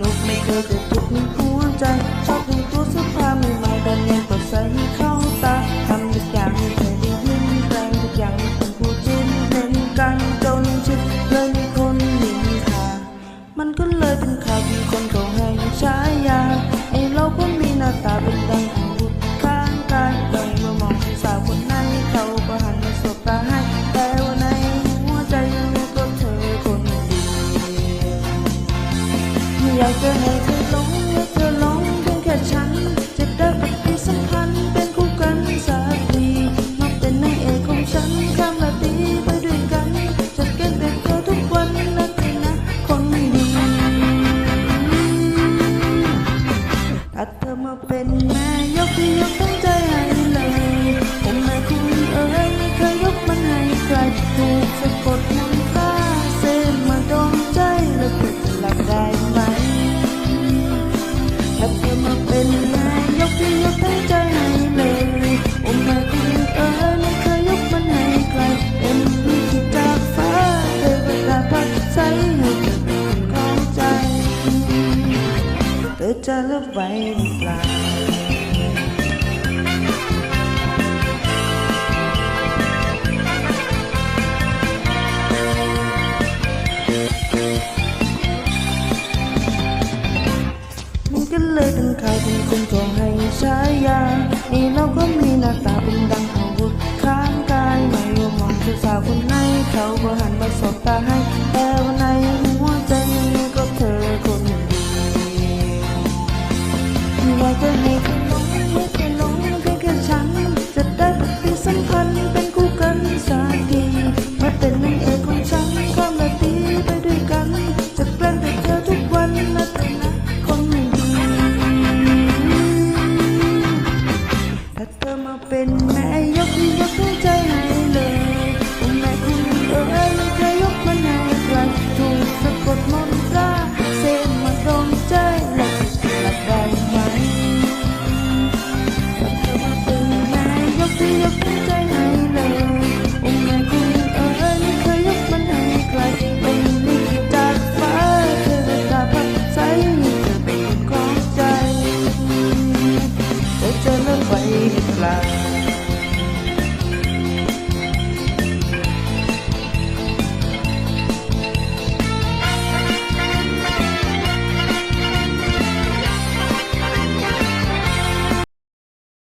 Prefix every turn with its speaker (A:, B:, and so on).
A: นุกไม่เคยจะทุกข์ในหัวใจชอบดูตัวเสื้อผ้าใหม่ เธอให้เธอหลงเธอหลงเพียงแค่ฉัน จะได้ปฏิสัมพันธ์เป็นคู่กันสักทีนอกเป็นนางเอกของฉันข้ามรตีไปด้วยกันจัดกันเป็นเธอทุกวันและเป็นะคนดีถ้าเธอมาเป็นแม่ยกที่ยก ถ้าเธอมาเป็นนายกที่ยกทั้งใจให้เลยโอ้แม่คุณเอ๋ไม่เคยยกมันให้ใครเป็นที่จากฟ้เธอก็ตาพัดใสให้เใจ เธอจะรับไวหรือเปล่า ก็เลยเป็นข่าวเป็นคนก็ให้ฉายาในเราก็มีหน้าตาเป็นดัง